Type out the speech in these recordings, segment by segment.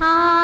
ఆ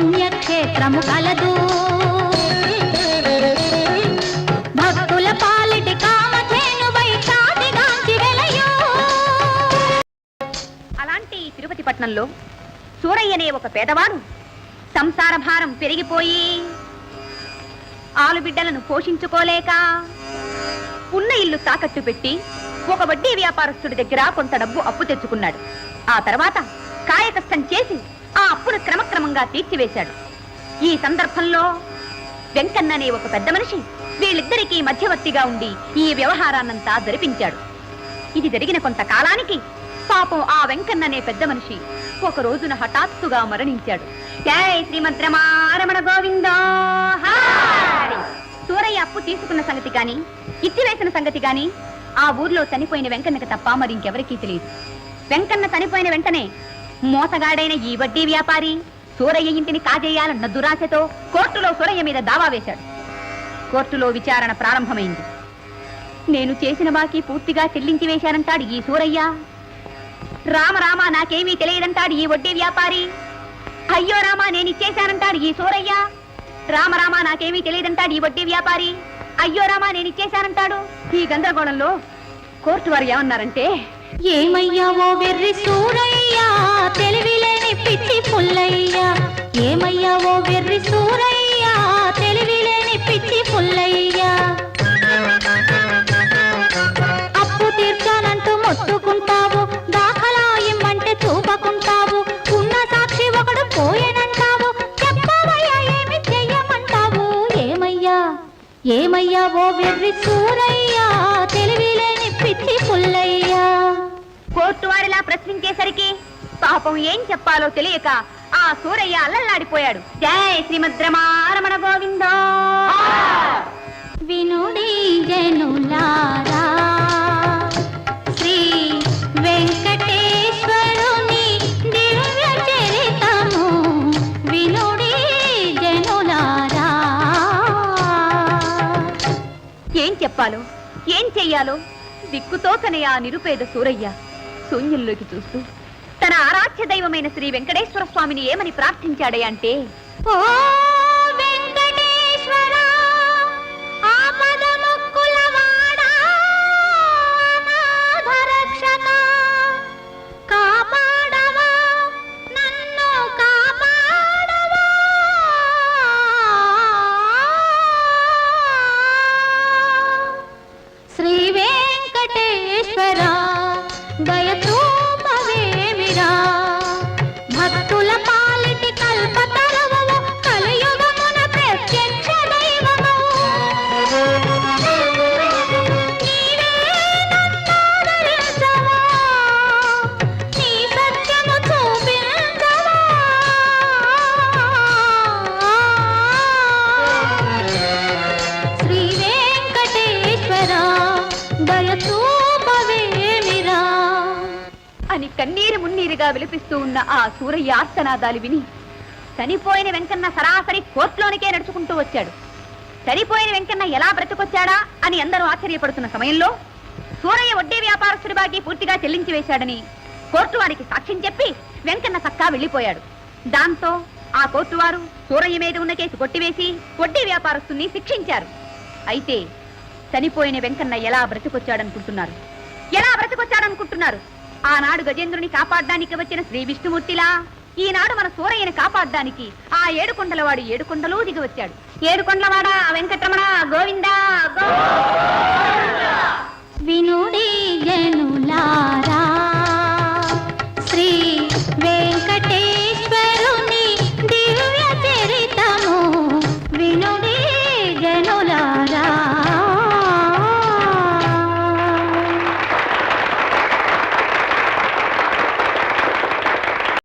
పుణ్యక్షేత్రము కలదు. భక్తుల పాలిటి అలాంటి తిరుపతి పట్నంలో సూరయ్య అనే ఒక పేదవాడు సంసార భారం పెరిగిపోయి ఆలుబిడ్డలను పోషించుకోలేక ఉన్న ఇల్లు తాకట్టు పెట్టి ఒక వడ్డీ వ్యాపారస్తుడి దగ్గర కొంత డబ్బు అప్పు తెచ్చుకున్నాడు. ఆ తర్వాత కాయకష్టం చేసి ఆ అప్పును క్రమక్రమంగా తీర్చివేశాడు. ఈ సందర్భంలో వెంకన్న అనే ఒక పెద్ద మనిషి వీళ్ళిద్దరికీ మధ్యవర్తిగా ఉండి ఈ వ్యవహారాన్నంతా జరిపించాడు. ఇది జరిగిన కొంతకాలానికి పాపం ఆ వెంకన్న అనే పెద్ద మనిషి ఒక రోజున హఠాత్తుగా మరణించాడు. జై శ్రీమద్ గోవిందో! సూరయ్య అప్పు తీసుకున్న సంగతి కాని ఇచ్చివేసిన సంగతి కాని ఆ ఊర్లో చనిపోయిన వెంకన్నకి తప్ప మరి ఇంకెవరికీ తెలియదు. వెంకన్న చనిపోయిన వెంటనే మోసగాడైన ఈ వడ్డీ వ్యాపారి సూరయ్య ఇంటిని కాజేయాలన్న దురాశతో కోర్టులో సూరయ్య మీద దావా వేశాడు. కోర్టులో విచారణ ప్రారంభమైంది. నేను చేసిన బాకీ పూర్తిగా చెల్లించి వేశానంటాడు ఈ సూరయ్య. రామ రామ నాకేమీ తెలియదంటాడు ఈ వడ్డీ వ్యాపారి. అయ్యో రామ నేనిచ్చేశానంటాడు ఈ సూరయ్య. రామ రామ నాకేమీ తెలియదంటాడు ఈ వడ్డీ వ్యాపారి. అయ్యో రామ నేనిచ్చేశానంటాడు. ఈ గందరగోళంలో కోర్టు వారు ఏమన్నారంటే ఏమయ్యావో వెర్రి సూరయ్యా తెలివిలేని పిచ్చి పుల్లయ్యా. ఏమయ్యావో వెర్రి సూరయ్యా తెలివిలేని పిచ్చి పుల్లయ్యా. అప్పు తీర్చానంటూ మొత్తుకుంటావు దాఖలా ఇమ్మంటే చూపకుంటావు. ఉన్న సాక్షి ఒకడు పోయేనంటావు చెప్పవయ్యా ఏమి చెయ్యమంటావు. ఏమయ్యా ఏమయ్యావో వెర్రి సూరయ్యా తెలివి కోర్టు వారిలా ప్రశ్నించేసరికి పాపం ఏం చెప్పాలో తెలియక ఆ సూరయ్య అల్లల్లాడిపోయాడు. జై శ్రీమద్ రమారమణ గోవిందో. వినుడి జనులారా శ్రీ వెంకటేశ్వరుని దివ్య చరితము. వినుడి జనులారా. ఏం చెప్పాలో ఏం చెయ్యాలో దిక్కుతోకనే ఆ నిరుపేద సూరయ్య. శూన్యంలోకి చూస్తూ తన ఆరాధ్య దైవమైన శ్రీ వెంకటేశ్వర స్వామిని ఏమని ప్రార్థించాడే అంటే ఓ అని కన్నీరు మున్నీరుగా విలిపిస్తూ ఉన్న ఆ సూరయ్య ఆర్తనాదాలు విని చనిపోయిన వెంకన్న సరాసరి కోర్టులోనికే నడుచుకుంటూ వచ్చాడు. చనిపోయిన వెంకన్న ఎలా బ్రతుకొచ్చాడా అని అందరూ ఆశ్చర్యపడుతున్న సమయంలో సూరయ్య వడ్డీ వ్యాపారస్తుడి బాకీ పూర్తిగా చెల్లించి వేశాడని కోర్టు వారికి సాక్ష్యం చెప్పి వెంకన్న సక్కా వెళ్ళిపోయాడు దాంతో ఆ కోర్టు వారు సూరయ్య మీద ఉన్న కేసు కొట్టివేసి వడ్డీ వ్యాపారస్తుని శిక్షించారు. అయితే చనిపోయిన వెంకన్న ఎలా బ్రతికొచ్చాడనుకుంటున్నారు? ఎలా బ్రతికొచ్చాడనుకుంటున్నారు? ఆనాడు గజేంద్రుని కాపాడడానికి వచ్చిన శ్రీ విష్ణుమూర్తిలా? ఈనాడు మన సూరయ్యని కాపాడడానికి ఆ ఏడుకొండలవాడు ఏడుకొండలు దిగి వచ్చాడు. ఏడుకొండలవాడా వెంకటరమణ గోవిందా గో